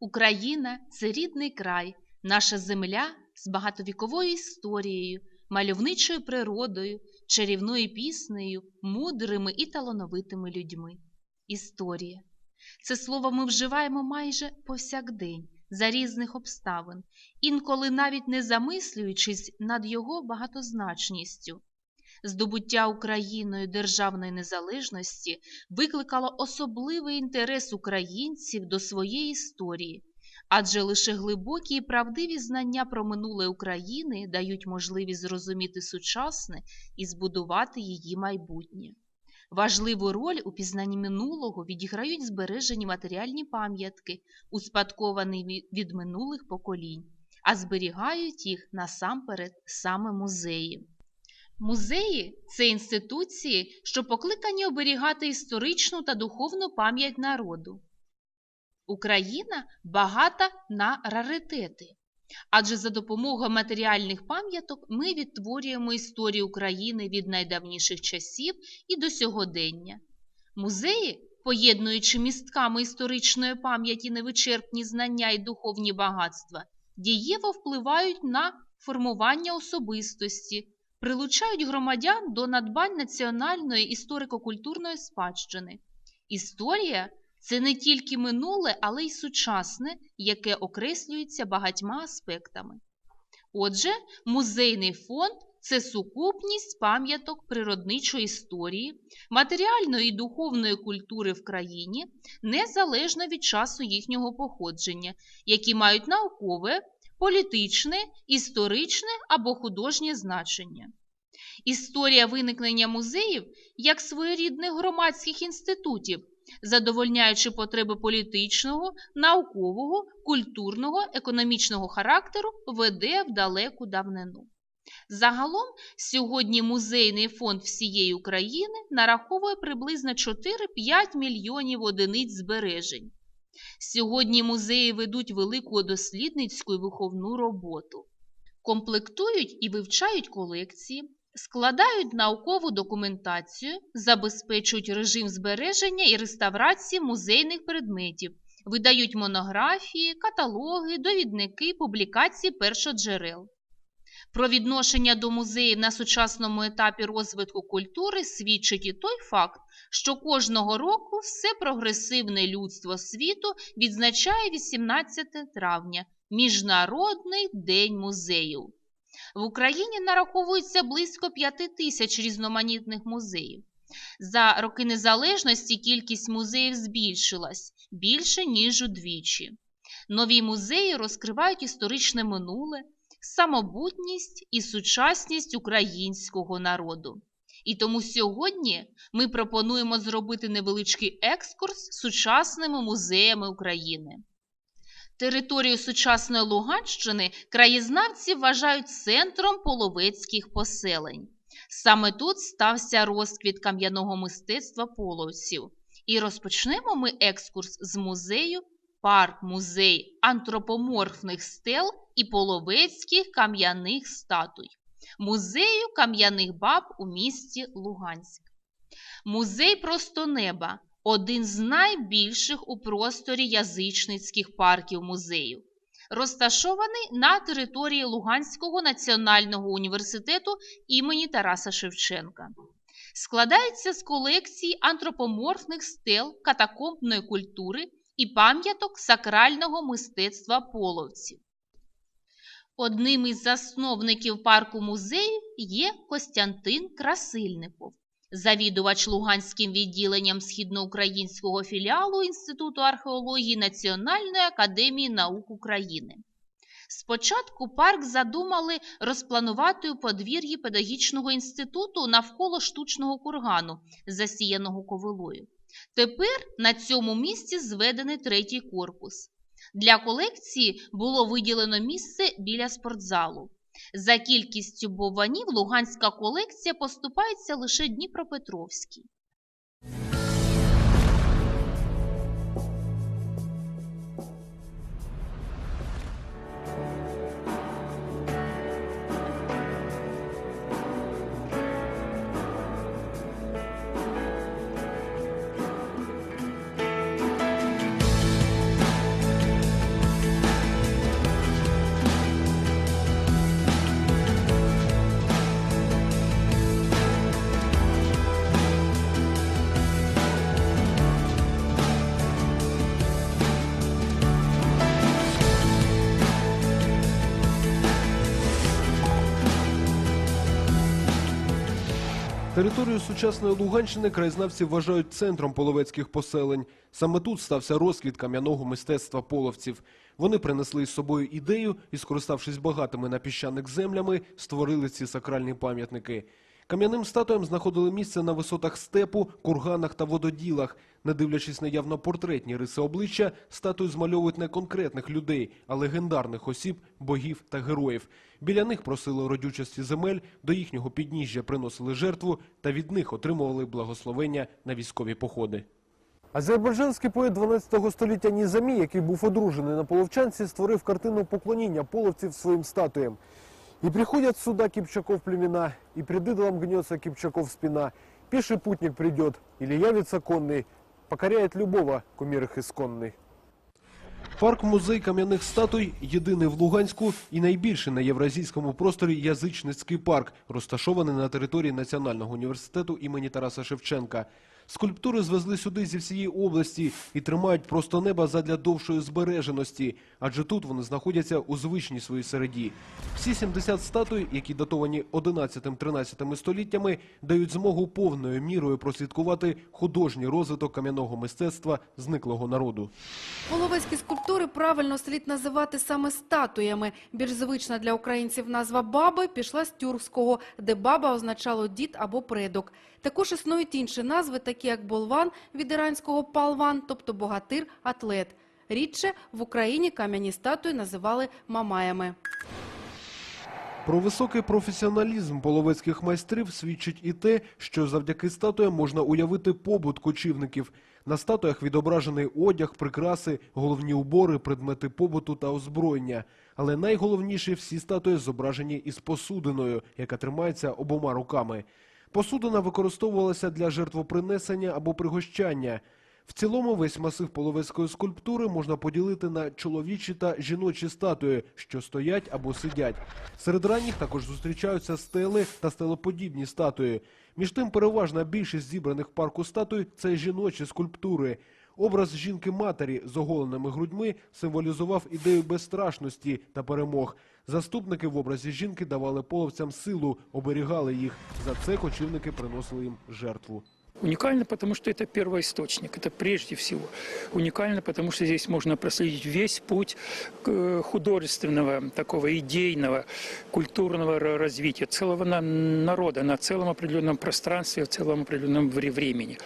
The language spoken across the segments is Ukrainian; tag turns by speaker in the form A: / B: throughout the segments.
A: Україна це рідний край, наша земля з багатовіковою історією, мальовничою природою, чарівною піснею, мудрими і талановитими людьми. Історія. Це слово ми вживаємо майже повсякдень за різних обставин, інколи навіть не замислюючись над його багатозначністю. Здобуття Україною державної незалежності викликало особливий інтерес українців до своєї історії, адже лише глибокі і правдиві знання про минуле України дають можливість зрозуміти сучасне і збудувати її майбутнє. Важливу роль у пізнанні минулого відіграють збережені матеріальні пам'ятки, успадковані від минулих поколінь, а зберігають їх насамперед саме музеї. Музеї це інституції, що покликані оберігати історичну та духовну пам'ять народу. Україна багата на раритети, адже за допомогою матеріальних пам'яток ми відтворюємо історію України від найдавніших часів і до сьогодення. Музеї, поєднуючи містками історичної пам'яті невичерпні знання і духовні багатства, дієво впливають на формування особистості, прилучають громадян до надбань національної історико-культурної спадщини. Історія це не тільки минуле, але й сучасне, яке окреслюється багатьма аспектами. Отже, музейний фонд це сукупність пам'яток природничої історії, матеріальної і духовної культури в країні, незалежно від часу їхнього походження, які мають наукове, політичне, історичне або художнє значення. Історія виникнення музеїв як своєрідних громадських інститутів, задовольняючи потреби політичного, наукового, культурного, економічного характеру, веде в далеку давнину. Загалом, сьогодні музейний фонд всієї України нараховує приблизно 4-5 мільйонів одиниць збережень. Сьогодні музеї ведуть велику дослідницьку і виховну роботу, комплектують і вивчають колекції, складають наукову документацію, забезпечують режим збереження і реставрації музейних предметів, видають монографії, каталоги, довідники, публікації першоджерел. Про відношення до музеїв на сучасному етапі розвитку культури свідчить і той факт, що кожного року все прогресивне людство світу відзначає 18 травня Міжнародний день музеїв. В Україні нараховується близько 5 тисяч різноманітних музеїв. За роки незалежності кількість музеїв збільшилась більше, ніж удвічі. Нові музеї розкривають історичне минуле, самобутність і сучасність українського народу. І тому сьогодні ми пропонуємо зробити невеличкий екскурс сучасними музеями України. Територію сучасної Луганщини краєзнавці вважають центром половецьких поселень. Саме тут стався розквіт кам'яного мистецтва половців. І розпочнемо ми екскурс з музею парк-музей антропоморфних стел і половецьких кам'яних статуй, музею кам'яних баб у місті Луганськ. Музей просто неба один з найбільших у просторі язичницьких парків музеїв, розташований на території Луганського національного університету імені Тараса Шевченка. Складається з колекції антропоморфних стел катакомбної культури і пам'яток сакрального мистецтва половців. Одним із засновників парку музею є Костянтин Красильников, завідувач Луганським відділенням східноукраїнського філіалу Інституту археології Національної академії наук України. Спочатку парк задумали розпланувати у подвір'ї педагогічного інституту навколо штучного кургану, засіяного ковилою. Тепер на цьому місці зведений третій корпус. Для колекції було виділено місце біля спортзалу. За кількістю бованів луганська колекція поступається лише Дніпропетровській.
B: Територію сучасної Луганщини краєзнавці вважають центром половецьких поселень. Саме тут стався розквіт кам'яного мистецтва половців. Вони принесли із собою ідею і, скориставшись багатими на піщаник землями, створили ці сакральні пам'ятники. Кам'яним статуям знаходили місце на висотах степу, курганах та вододілах. Не дивлячись на явно портретні риси обличчя, статуї змальовують не конкретних людей, а легендарних осіб, богів та героїв. Біля них просили родючості земель, до їхнього підніжжя приносили жертву та від них отримували благословення на військові походи. Азербайджанський поет 12 століття Нізамі, який був одружений на половчанці, створив картину поклоніння половців своїм статуям. И приходят сюда Кипчаков племена, и пред идолом гнется Кипчаков спина. Пеший путник придет, или явится конный, покоряет любого кумир их исконный. Парк-музей кам'яних статуй єдиний в Луганську і найбільший на євразійському просторі язичницький парк, розташований на території Національного університету імені Тараса Шевченка. Скульптури звезли сюди зі всієї області і тримають просто неба задля довшої збереженості, адже тут вони знаходяться у звичній своїй середі. Всі 70 статуй, які датовані 11-13 століттями, дають змогу повною мірою прослідкувати художній розвиток кам'яного мистецтва зниклого народу.
C: Половецькі скульптури правильно слід називати саме статуями. Більш звична для українців назва баби пішла з тюркського, де баба означало дід або предок. Також існують інші назви, такі як болван від іранського палван, тобто богатир, атлет. Рідше в Україні кам'яні статуї називали мамаями.
B: Про високий професіоналізм половецьких майстрів свідчить і те, що завдяки статуям можна уявити побут кочівників. На статуях відображений одяг, прикраси, головні убори, предмети побуту та озброєння. Але найголовніше всі статуї зображені із посудиною, яка тримається обома руками. Посудина використовувалася для жертвопринесення або пригощання. В цілому весь масив половецької скульптури можна поділити на чоловічі та жіночі статуї, що стоять або сидять. Серед ранніх також зустрічаються стели та стелоподібні статуї. Між тим, переважна більшість зібраних в парку статуй це жіночі скульптури. Образ жінки-матері з оголеними грудьми символізував ідею безстрашності та перемог. Заступники в образі жінки давали половцям силу, оберігали їх. За це кочівники приносили їм жертву.
D: Уникально, потому что это первоисточник, это прежде всего. Уникально, потому что здесь можно проследить весь путь к- художественного, такого идейного, культурного ра- развития целого на- народа на целом определенном пространстве, в целом определенном вре- времени.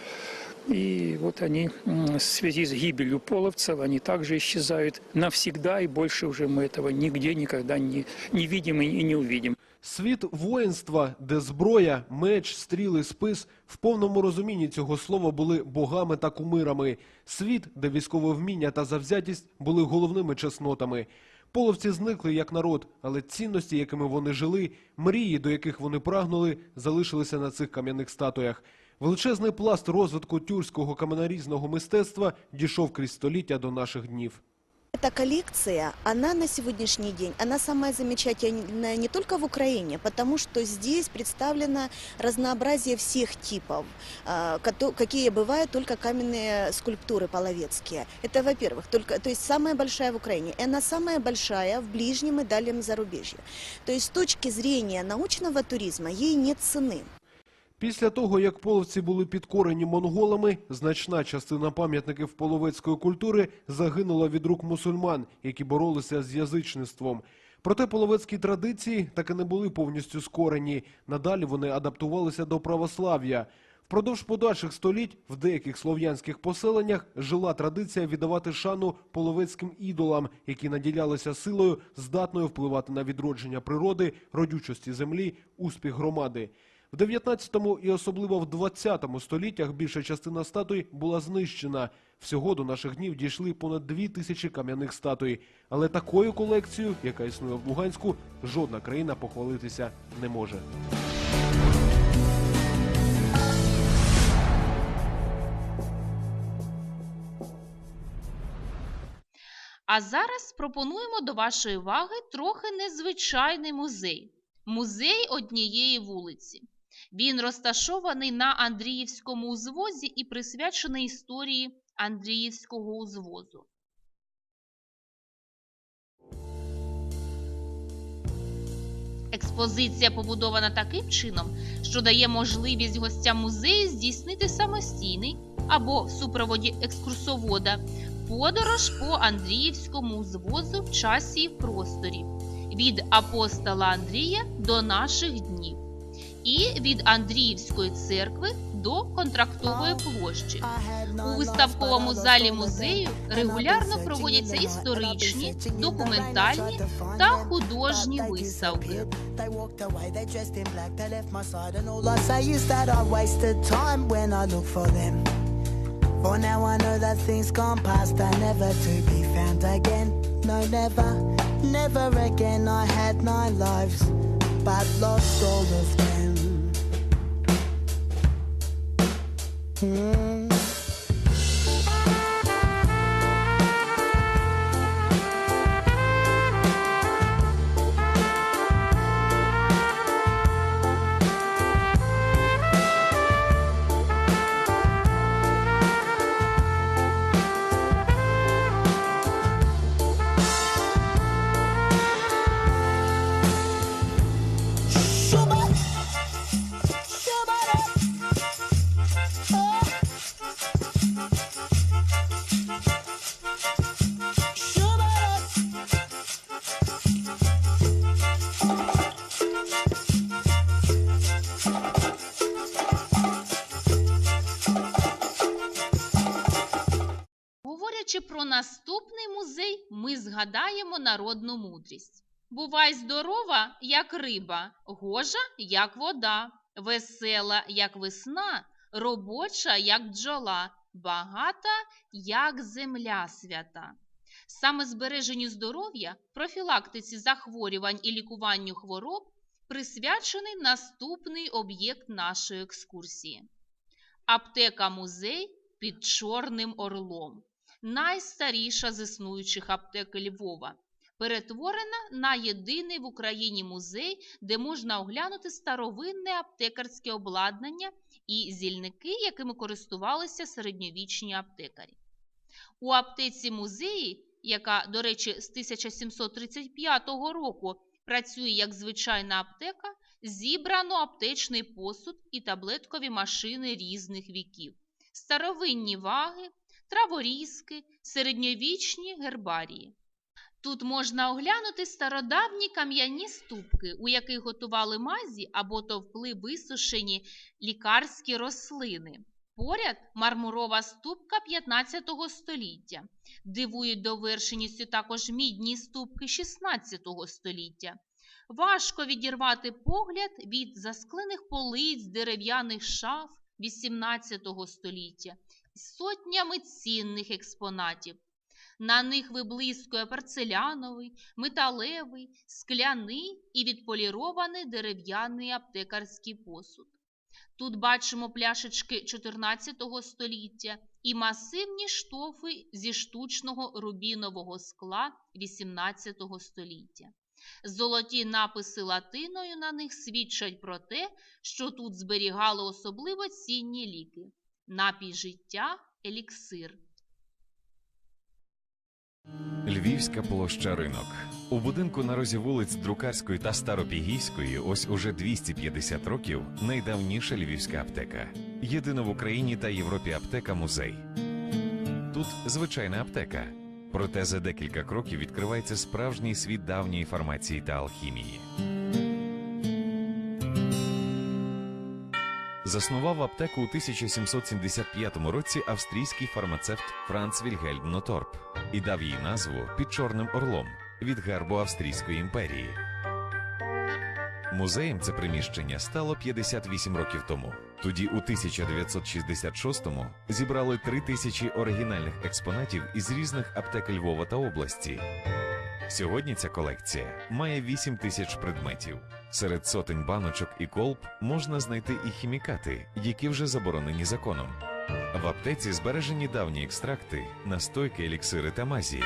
D: И вот они в связи с гибелью половцев, они также исчезают навсегда, и больше уже мы этого нигде никогда не, не видим и не увидим.
B: Світ воїнства, де зброя, меч, стріли, спис в повному розумінні цього слова були богами та кумирами. Світ, де військове вміння та завзятість були головними чеснотами. Половці зникли як народ, але цінності, якими вони жили, мрії, до яких вони прагнули, залишилися на цих кам'яних статуях. Величезний пласт розвитку тюркського каменарізного мистецтва дійшов крізь століття до наших днів.
E: Эта коллекция, она на сегодняшний день, она самая замечательная не только в Украине, потому что здесь представлено разнообразие всех типов, а, кото- какие бывают только каменные скульптуры половецкие. Это, во-первых, только, то есть самая большая в Украине, и она самая большая в ближнем и дальнем зарубежье. То есть с точки зрения научного туризма ей нет цены.
B: Після того, як половці були підкорені монголами, значна частина пам'ятників половецької культури загинула від рук мусульман, які боролися з язичництвом. Проте половецькі традиції так і не були повністю скорені. Надалі вони адаптувалися до православ'я. Впродовж подальших століть в деяких слов'янських поселеннях жила традиція віддавати шану половецьким ідолам, які наділялися силою, здатною впливати на відродження природи, родючості землі, успіх громади. В 19 і особливо в 20 століттях більша частина статуй була знищена. Всього до наших днів дійшли понад дві тисячі кам'яних статуй. Але такою колекцією, яка існує в Луганську, жодна країна похвалитися не може.
A: А зараз пропонуємо до вашої уваги трохи незвичайний музей музей однієї вулиці. Він розташований на Андріївському узвозі і присвячений історії Андріївського узвозу. Експозиція побудована таким чином, що дає можливість гостям музею здійснити самостійний або в супроводі екскурсовода подорож по Андріївському звозу в часі і просторі від апостола Андрія до наших днів і від Андріївської церкви до контрактової площі. У виставковому залі музею регулярно проводяться історичні, документальні та художні виставки.
F: For now I know that things gone past are never to be found again. No, never, never again. I had nine lives, but lost all of them.
A: here. Згадаємо народну мудрість. Бувай здорова, як риба, гожа, як вода, весела, як весна, робоча, як бджола, багата, як земля свята. Саме збереженню здоров'я, профілактиці захворювань і лікуванню хвороб присвячений наступний об'єкт нашої екскурсії. Аптека-музей під Чорним Орлом найстаріша з існуючих аптек Львова, перетворена на єдиний в Україні музей, де можна оглянути старовинне аптекарське обладнання і зільники, якими користувалися середньовічні аптекарі. У аптеці музеї, яка, до речі, з 1735 року працює як звичайна аптека, зібрано аптечний посуд і таблеткові машини різних віків, старовинні ваги, траворізки, середньовічні гербарії. Тут можна оглянути стародавні кам'яні ступки, у яких готували мазі або товкли висушені лікарські рослини. Поряд мармурова ступка 15 століття. Дивують довершеністю також мідні ступки 16 століття. Важко відірвати погляд від засклених полиць дерев'яних шаф 18 століття сотнями цінних експонатів. На них виблискує порцеляновий, металевий, скляний і відполірований дерев'яний аптекарський посуд. Тут бачимо пляшечки 14 століття і масивні штофи зі штучного рубінового скла 18 століття. Золоті написи латиною на них свідчать про те, що тут зберігали особливо цінні ліки напій життя, еліксир.
G: Львівська площа ринок. У будинку на розі вулиць Друкарської та Старопігійської ось уже 250 років найдавніша львівська аптека. Єдина в Україні та Європі аптека музей. Тут звичайна аптека. Проте за декілька кроків відкривається справжній світ давньої фармації та алхімії. Заснував аптеку у 1775 році австрійський фармацевт Франц Вільгельм Ноторп і дав їй назву під Чорним Орлом від гербу Австрійської імперії. Музеєм це приміщення стало 58 років тому. Тоді, у 1966-му, зібрали три тисячі оригінальних експонатів із різних аптек Львова та області. Сьогодні ця колекція має 8 тисяч предметів. Серед сотень баночок і колб можна знайти і хімікати, які вже заборонені законом. В аптеці збережені давні екстракти, настойки, еліксири та мазі.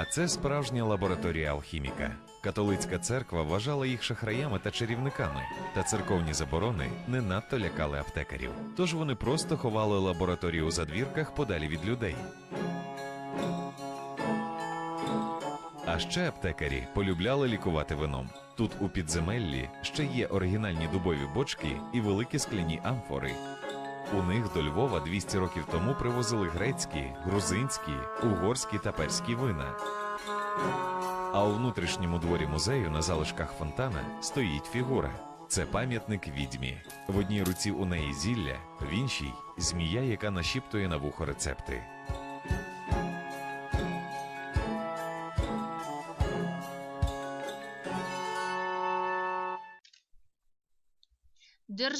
G: А це справжня лабораторія алхіміка. Католицька церква вважала їх шахраями та чарівниками, та церковні заборони не надто лякали аптекарів. Тож вони просто ховали лабораторію у задвірках подалі від людей. А ще аптекарі полюбляли лікувати вином. Тут у підземеллі ще є оригінальні дубові бочки і великі скляні амфори. У них до Львова 200 років тому привозили грецькі, грузинські, угорські та перські вина. А у внутрішньому дворі музею на залишках фонтана стоїть фігура. Це пам'ятник відьмі. В одній руці у неї зілля, в іншій змія, яка нашіптує на вухо рецепти.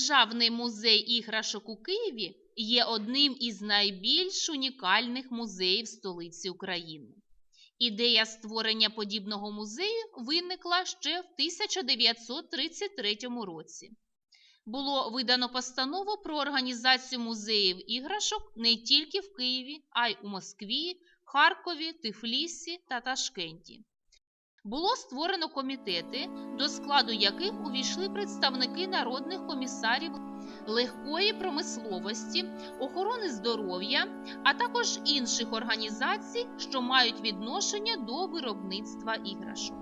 A: Державний музей іграшок у Києві є одним із найбільш унікальних музеїв столиці України. Ідея створення подібного музею виникла ще в 1933 році. Було видано постанову про організацію музеїв іграшок не тільки в Києві, а й у Москві, Харкові, Тифлісі та Ташкенті. Було створено комітети, до складу яких увійшли представники народних комісарів легкої промисловості, охорони здоров'я, а також інших організацій, що мають відношення до виробництва іграшок.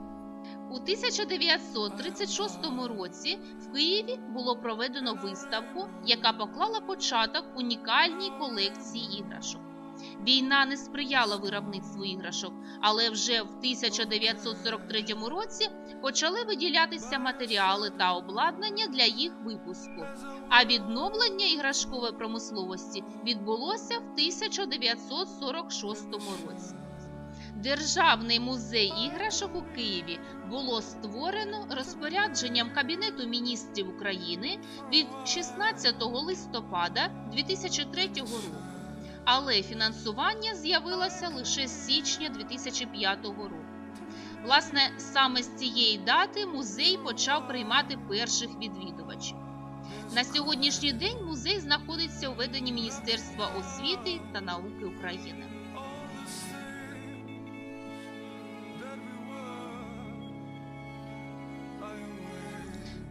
A: У 1936 році в Києві було проведено виставку, яка поклала початок унікальній колекції іграшок. Війна не сприяла виробництву іграшок, але вже в 1943 році почали виділятися матеріали та обладнання для їх випуску. А відновлення іграшкової промисловості відбулося в 1946 році. Державний музей іграшок у Києві було створено розпорядженням Кабінету міністрів України від 16 листопада 2003 року але фінансування з'явилося лише з січня 2005 року. Власне, саме з цієї дати музей почав приймати перших відвідувачів. На сьогоднішній день музей знаходиться у веденні Міністерства освіти та науки України.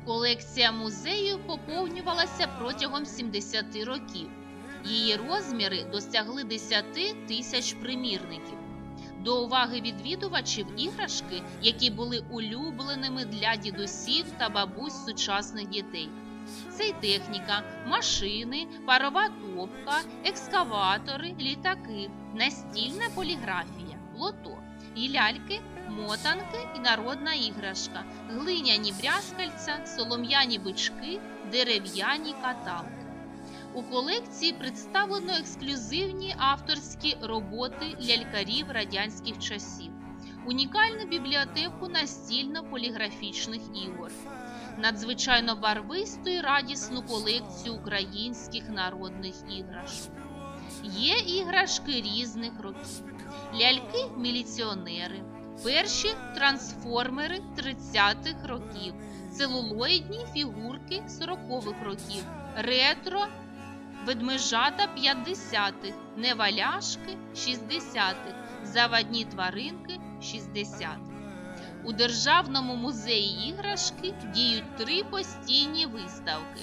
A: Колекція музею поповнювалася протягом 70 років. Її розміри досягли 10 тисяч примірників. До уваги відвідувачів іграшки, які були улюбленими для дідусів та бабусь сучасних дітей. Це й техніка, машини, парова топка, екскаватори, літаки, настільна поліграфія, лото, і ляльки, мотанки і народна іграшка, глиняні брязкальця, солом'яні бички, дерев'яні каталки. У колекції представлено ексклюзивні авторські роботи лялькарів радянських часів, унікальну бібліотеку настільно-поліграфічних ігор, надзвичайно барвисту і радісну колекцію українських народних іграшок. Є іграшки різних років, ляльки-міліціонери, перші трансформери 30-х років, целулоїдні фігурки 40-х років, ретро ведмежата 50-х, неваляшки 60-х, завадні тваринки 60-х. У Державному музеї іграшки діють три постійні виставки.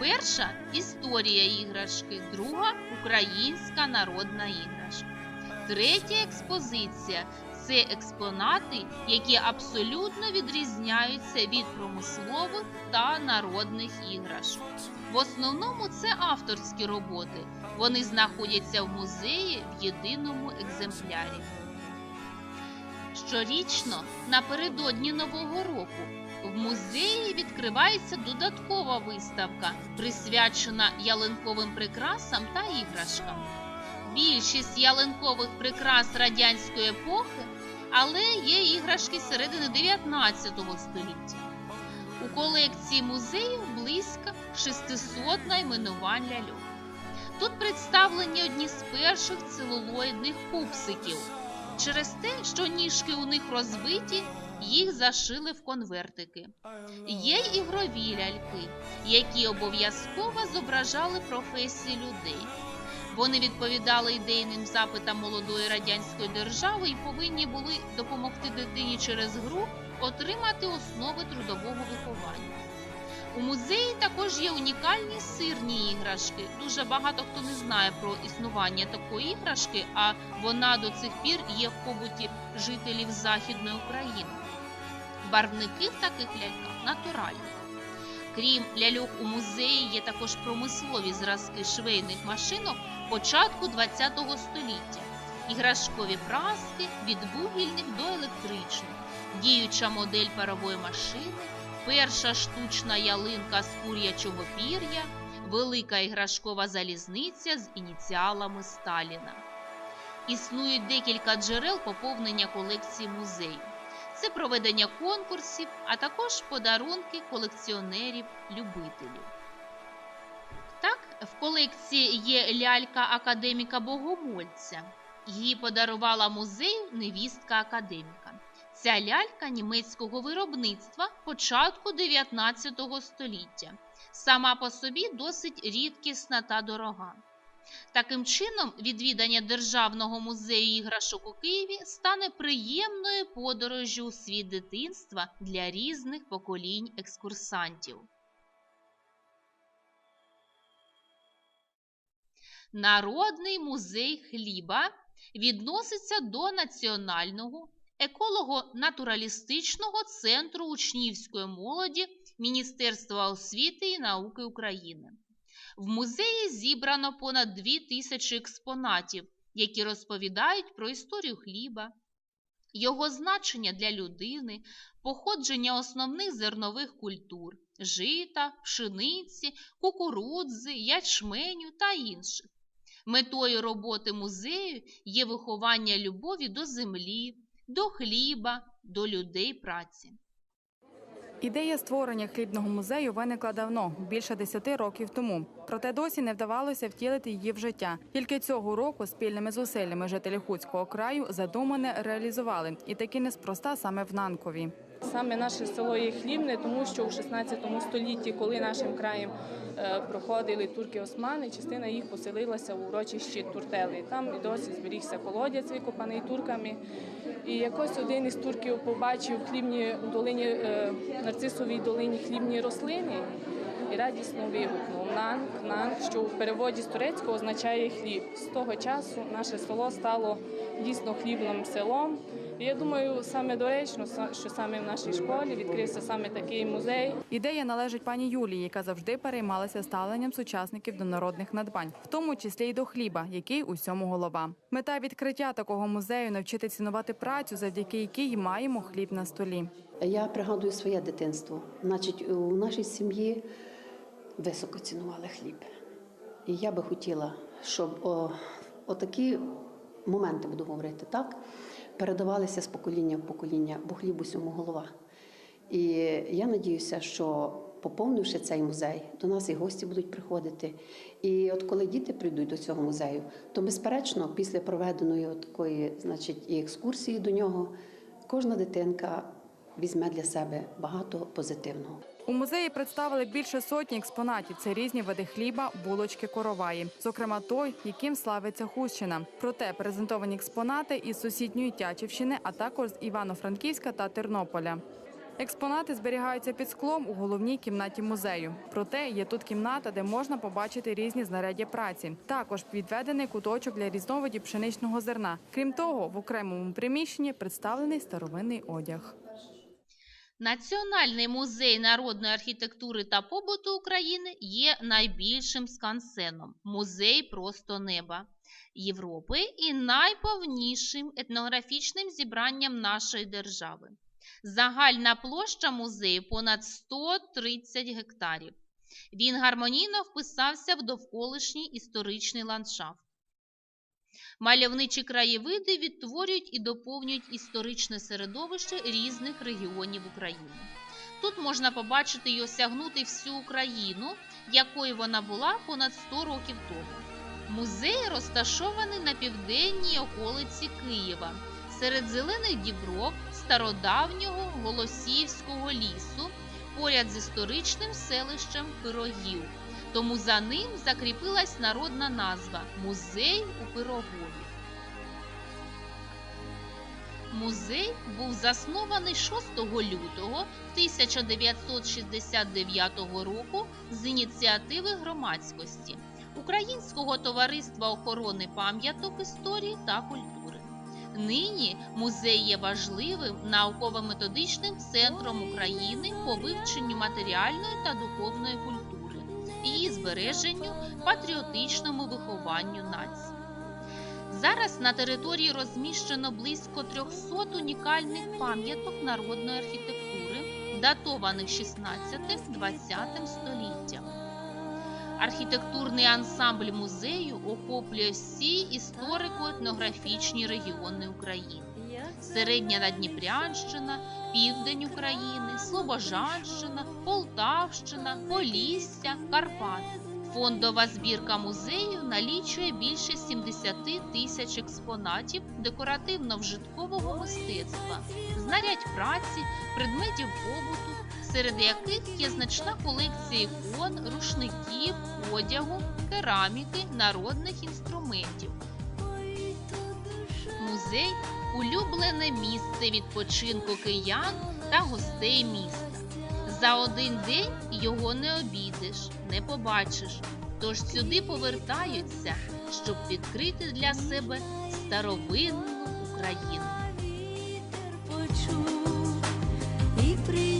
A: Перша історія іграшки, друга українська народна іграшка. Третя експозиція це експонати, які абсолютно відрізняються від промислових та народних іграшок. В основному це авторські роботи. Вони знаходяться в музеї в єдиному екземплярі. Щорічно напередодні Нового року в музеї відкривається додаткова виставка, присвячена ялинковим прикрасам та іграшкам. Більшість ялинкових прикрас радянської епохи, але є іграшки середини 19 століття. У колекції музею близько 600 найменувань ляльок. Тут представлені одні з перших целулоїдних пупсиків. Через те, що ніжки у них розбиті, їх зашили в конвертики. Є ігрові ляльки, які обов'язково зображали професії людей. Вони відповідали ідейним запитам молодої радянської держави і повинні були допомогти дитині через гру отримати основи трудового виховання. У музеї також є унікальні сирні іграшки. Дуже багато хто не знає про існування такої іграшки, а вона до цих пір є в побуті жителів Західної України. Барвники в таких ляльках натуральні. Крім ляльок у музеї, є також промислові зразки швейних машинок початку ХХ століття, іграшкові праски від вугільних до електричних, діюча модель парової машини, перша штучна ялинка з курячого пір'я, велика іграшкова залізниця з ініціалами Сталіна. Існують декілька джерел поповнення колекції музею. Це проведення конкурсів, а також подарунки колекціонерів-любителів. В колекції є лялька академіка Богомольця. Її подарувала музею невістка академіка. Ця лялька німецького виробництва початку 19 століття. Сама по собі досить рідкісна та дорога. Таким чином, відвідання Державного музею іграшок у Києві стане приємною подорожжю у світ дитинства для різних поколінь екскурсантів. Народний музей хліба відноситься до Національного еколого-натуралістичного центру учнівської молоді Міністерства освіти і науки України. В музеї зібрано понад дві тисячі експонатів, які розповідають про історію хліба, його значення для людини, походження основних зернових культур жита, пшениці, кукурудзи, ячменю та інших. Метою роботи музею є виховання любові до землі, до хліба, до людей праці.
H: Ідея створення хлібного музею виникла давно, більше десяти років тому. Проте досі не вдавалося втілити її в життя. Тільки цього року спільними зусиллями жителі Хуцького краю задумане реалізували, і таки неспроста саме в Нанкові.
I: Саме наше село є хлібне, тому що у 16 столітті, коли нашим краєм е, проходили турки-османи, частина їх поселилася в урочищі Туртели. Там і досі зберігся колодязь, викопаний турками. І якось один із турків побачив в хлібній долині, е, нарцисовій долині хлібні рослини і радісно вигукнув «Нанг, нанг», що в переводі з турецького означає хліб. З того часу наше село стало дійсно хлібним селом. І я думаю, саме доречно, що саме в нашій школі відкрився саме такий музей.
H: Ідея належить пані Юлії, яка завжди переймалася ставленням сучасників до народних надбань, в тому числі й до хліба, який усьому голова. Мета відкриття такого музею навчити цінувати працю, завдяки якій маємо хліб на столі.
J: Я пригадую своє дитинство. Значить, у нашій сім'ї високо цінували хліб. І я би хотіла, щоб о, отакі моменти, буду говорити, так, передавалися з покоління в покоління, бо хліб усьому голова. І я надіюся, що поповнивши цей музей, до нас і гості будуть приходити. І от коли діти прийдуть до цього музею, то безперечно, після проведеної такої, значить, і екскурсії до нього, кожна дитинка візьме для себе багато позитивного.
H: У музеї представили більше сотні експонатів. Це різні види хліба, булочки, короваї, зокрема той, яким славиться Хустщина. Проте презентовані експонати із сусідньої Тячівщини, а також з Івано-Франківська та Тернополя. Експонати зберігаються під склом у головній кімнаті музею. Проте є тут кімната, де можна побачити різні знаряддя праці. Також відведений куточок для різновидів пшеничного зерна. Крім того, в окремому приміщенні представлений старовинний одяг.
A: Національний музей народної архітектури та побуту України є найбільшим скансеном музей просто неба Європи і найповнішим етнографічним зібранням нашої держави. Загальна площа музею понад 130 гектарів. Він гармонійно вписався в довколишній історичний ландшафт. Мальовничі краєвиди відтворюють і доповнюють історичне середовище різних регіонів України. Тут можна побачити й осягнути всю Україну, якою вона була понад 100 років тому. Музей розташований на південній околиці Києва, серед зелених дібров стародавнього Голосіївського лісу, поряд з історичним селищем Пирогів. Тому за ним закріпилась народна назва Музей у Пирогові. Музей був заснований 6 лютого 1969 року з ініціативи громадськості Українського товариства охорони пам'яток історії та культури. Нині музей є важливим науково-методичним центром України по вивченню матеріальної та духовної культури, її збереженню, патріотичному вихованню нації. Зараз на території розміщено близько 300 унікальних пам'яток народної архітектури, датованих 16-20 століттям. Архітектурний ансамбль музею охоплює всі історико-етнографічні регіони України. Середня Надніпрянщина, Південь України, Слобожанщина, Полтавщина, Полісся, Карпати. Фондова збірка музею налічує більше 70 тисяч експонатів декоративно-вжиткового мистецтва, знарядь праці, предметів побуту, серед яких є значна колекція ікон, рушників, одягу, кераміки, народних інструментів. Музей улюблене місце відпочинку киян та гостей міста. За один день його не обійдеш, не побачиш. Тож сюди повертаються, щоб відкрити для себе старовинну Україну.
K: почув і приніс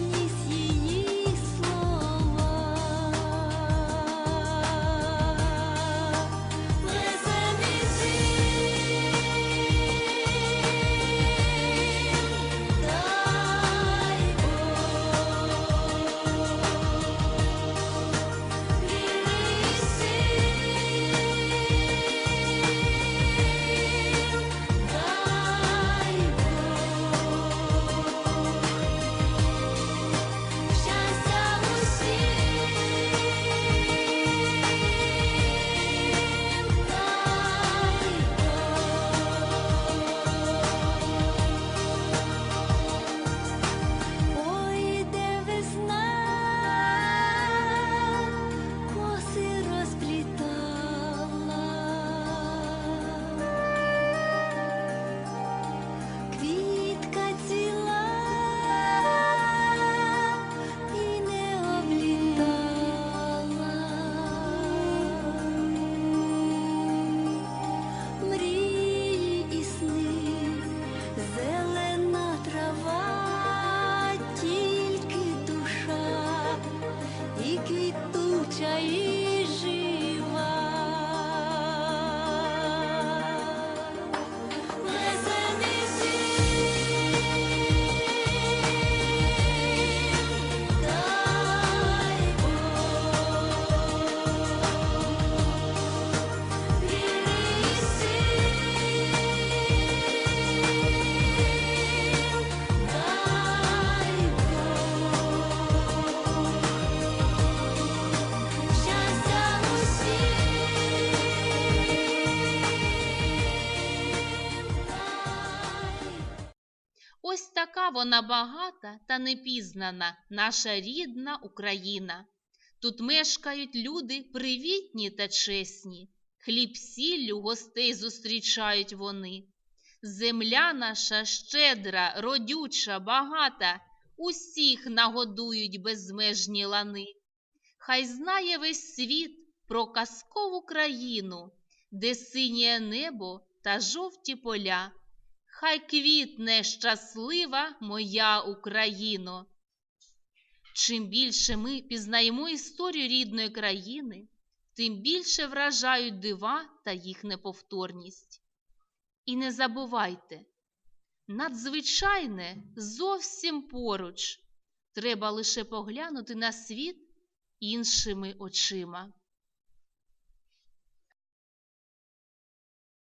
A: вона багата та непізнана, наша рідна Україна. Тут мешкають люди привітні та чесні, хліб сіллю гостей зустрічають вони. Земля наша щедра, родюча, багата, усіх нагодують безмежні лани. Хай знає весь світ про казкову країну, де синє небо та жовті поля. Хай квітне щаслива моя Україно. Чим більше ми пізнаємо історію рідної країни, тим більше вражають дива та їх неповторність. І не забувайте, надзвичайне зовсім поруч. Треба лише поглянути на світ іншими очима.